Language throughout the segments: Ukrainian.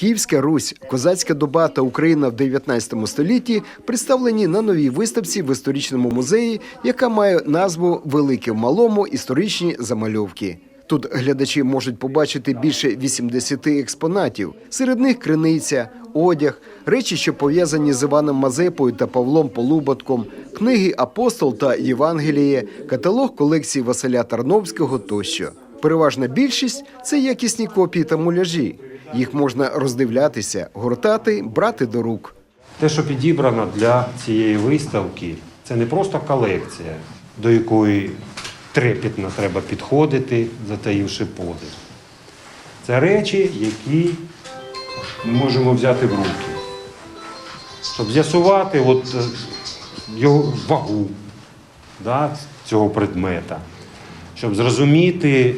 Київська Русь, козацька доба та Україна в 19 столітті представлені на новій виставці в історичному музеї, яка має назву Велике в малому історичні замальовки. Тут глядачі можуть побачити більше 80 експонатів. Серед них криниця, одяг, речі, що пов'язані з Іваном Мазепою та Павлом Полуботком, книги Апостол та Євангеліє, каталог колекції Василя Тарновського тощо. Переважна більшість це якісні копії та муляжі. Їх можна роздивлятися, гортати, брати до рук. Те, що підібрано для цієї виставки, це не просто колекція, до якої трепетно треба підходити, затаївши подих. Це речі, які ми можемо взяти в руки, щоб з'ясувати от, е, його вагу да, цього предмета, щоб зрозуміти,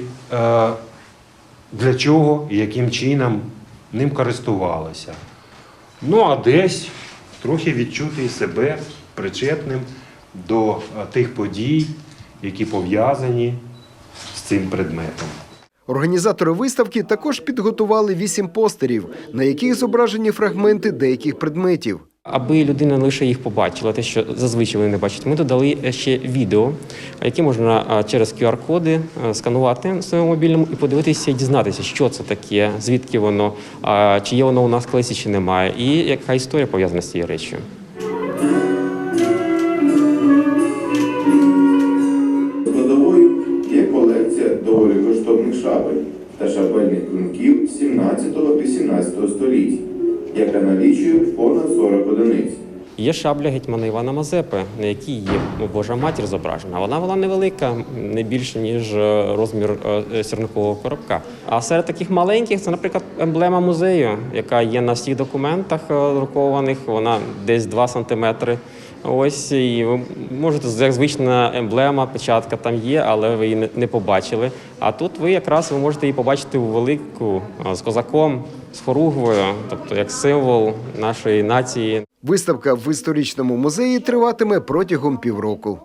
для чого і яким чином ним користувалися. Ну, а десь трохи відчути себе причетним до е, тих подій, які пов'язані з цим предметом. Організатори виставки також підготували вісім постерів, на яких зображені фрагменти деяких предметів. Аби людина лише їх побачила, те, що зазвичай вони не бачать, ми додали ще відео, які можна через QR-коди сканувати на своєму мобільному і подивитися і дізнатися, що це таке, звідки воно, чи є воно у нас в колесі, чи немає, і яка історія пов'язана з цією реччю. Складовою є колекція доволі коштовних шабель та шабельних клинків 17-18 століть, яка налічує понад 40 одиниць. Є шабля гетьмана Івана Мазепи, на якій є Божа матір зображена. Вона була невелика, не більше ніж е, розмір е, сірникового коробка. А серед таких маленьких це, наприклад, емблема музею, яка є на всіх документах е, друкованих. Вона десь 2 сантиметри. Ось і ви можете як звична емблема, печатка там є, але ви її не- побачили. А тут ви якраз ви можете її побачити у велику з козаком, з хоругвою, тобто як символ нашої нації. Виставка в історичному музеї триватиме протягом півроку.